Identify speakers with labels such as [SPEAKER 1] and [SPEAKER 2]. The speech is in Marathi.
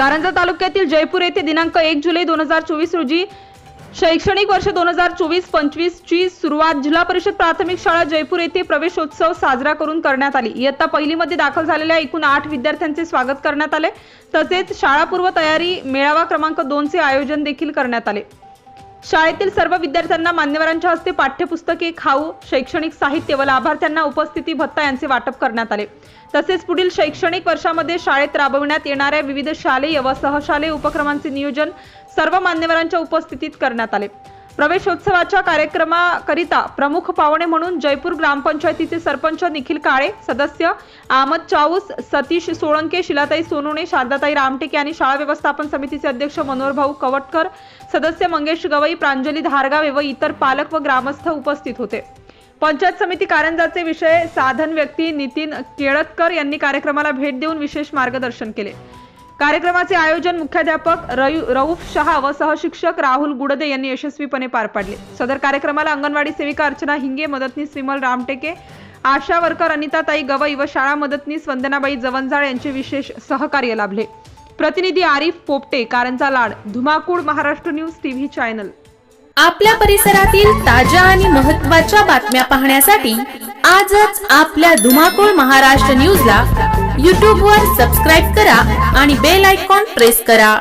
[SPEAKER 1] कारंजा तालुक्यातील जयपूर येथे दिनांक एक जुलै दोन हजार चोवीस रोजी शैक्षणिक वर्ष दोन हजार चोवीस पंचवीस ची सुरुवात जिल्हा परिषद प्राथमिक शाळा जयपूर येथे प्रवेशोत्सव साजरा करून करण्यात आली. इयत्ता पहिलीमध्ये दाखल झालेल्या एकूण आठ विद्यार्थ्यांचे स्वागत करण्यात आले. तसेच शाळापूर्व तयारी मेळावा क्रमांक दोनचे आयोजन देखील करण्यात आले. शाळेतील सर्व विद्यार्थ्यांना मान्यवरांच्या हस्ते पाठ्यपुस्तके खाऊ शैक्षणिक साहित्य व लाभार्थ्यांना उपस्थिती भत्ता यांचे वाटप करण्यात आले. तसेच पुढील शैक्षणिक वर्षामध्ये शाळेत राबविण्यात येणाऱ्या विविध शालेय व सहशालेय उपक्रमांचे नियोजन सर्व मान्यवरांच्या उपस्थितीत करण्यात आले. प्रवेशोत्सवाच्या कार्यक्रमाकरिता प्रमुख पाहुणे म्हणून जयपूर ग्रामपंचायतीचे सरपंच निखिल काळे सदस्य आमद चाऊस सतीश सोळंके शिलाताई सोनवणे शारदाताई रामटेके आणि शाळा व्यवस्थापन समितीचे अध्यक्ष मनोहरभाऊ कवटकर सदस्य मंगेश गवई प्रांजली धारगावे व इतर पालक व ग्रामस्थ उपस्थित होते. पंचायत समिती कारंजाचे विषय साधन व्यक्ती नितीन केळतकर यांनी कार्यक्रमाला भेट देऊन विशेष मार्गदर्शन केले. कार्यक्रमाचे आयोजन मुख्याध्यापक रऊफ शहा व सहशिक्षक राहुल गुडदे यांनी यशस्वीपणे पार पाडले. सदर कार्यक्रमाला अंगणवाडी सेविका अर्चना हिंगे मदतनीस विमल रामटेके आशा वर्कर अनिताताई गवई व शाळा मदतनीस वंदनाबाई जवंजाळ यांचे विशेष सहकार्य लाभले. प्रतिनिधी आरिफ पोपटे कारंजा लाड धुमाकूळ महाराष्ट्र न्यूज टीव्ही चॅनल.
[SPEAKER 2] आपल्या परिसरातील ताज्या आणि महत्त्वाच्या बातम्या पाहण्यासाठी आजच आपल्या धुमाकूळ महाराष्ट्र न्यूजला यूट्यूबवर सबस्क्राईब करा आणि बेल आयकॉन प्रेस करा.